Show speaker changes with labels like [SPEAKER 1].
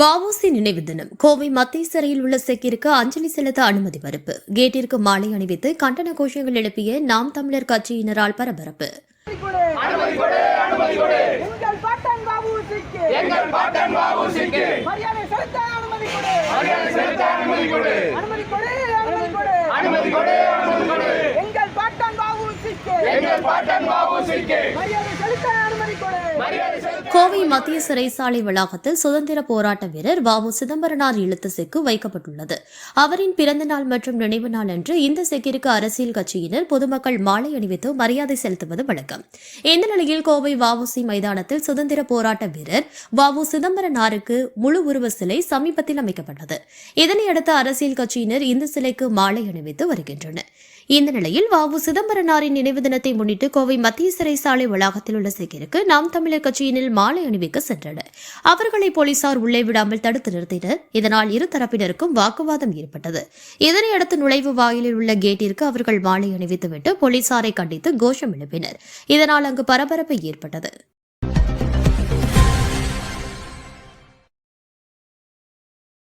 [SPEAKER 1] வஉசி நினைவு தினம். கோவை மத்திய சிறையில் உள்ள செக்கிற்கு அஞ்சலி செலுத்த அனுமதி மறுப்பு. கேட்டிற்கு மாலை அணிவித்து கண்டன கோஷங்கள் எழுப்பிய நாம் தமிழர் கட்சியினரால் பரபரப்பு.
[SPEAKER 2] எங்கள் பாட்டன் பாபுசிக்கு
[SPEAKER 3] எங்கள்
[SPEAKER 1] கோவை மத்திய சிறைசாலை வளாகத்தில் சுதந்திர போராட்ட வீரர் வாமு சிதம்பரனார் இழுத்த செக்கு வைக்கப்பட்டுள்ளது. அவரின் பிறந்த நாள் மற்றும் நினைவு நாள் அன்று இந்த செக்கிற்கு அரசியல் கட்சியினர் பொதுமக்கள் மாலை அணிவித்து மரியாதை செலுத்துவது வழக்கம். இந்த நிலையில் கோவை வஉசி மைதானத்தில் சுதந்திர போராட்ட வீரர் வாவு சிதம்பரனாருக்கு முழு உருவ சிலை சமீபத்தில் அமைக்கப்பட்டது. இதனையடுத்து அரசியல் கட்சியினர் இந்த சிலைக்கு மாலை அணிவித்து வருகின்றனர். இந்த நிலையில் வாவு சிதம்பரனாரின் நினைவு தினத்தை முன்னிட்டு கோவை மத்திய சிறைச்சாலை வளாகத்தில் உள்ள சிக்கிற்கு நாம் தமிழர் கட்சியினில் மாலை அணிவிக்க சென்றனர். அவர்களை போலீசார் உள்ளே விடாமல் தடுத்து நிறுத்தினர். இதனால் இரு தரப்பினருக்கும் வாக்குவாதம் ஏற்பட்டது. இதனையடுத்து நுழைவு வாயிலில் உள்ள கேட்டிற்கு அவர்கள் மாலை அணிவித்துவிட்டு போலீசாரை கண்டித்து கோஷம் எழுப்பினர். இதனால் அங்கு பரபரப்பு ஏற்பட்டது.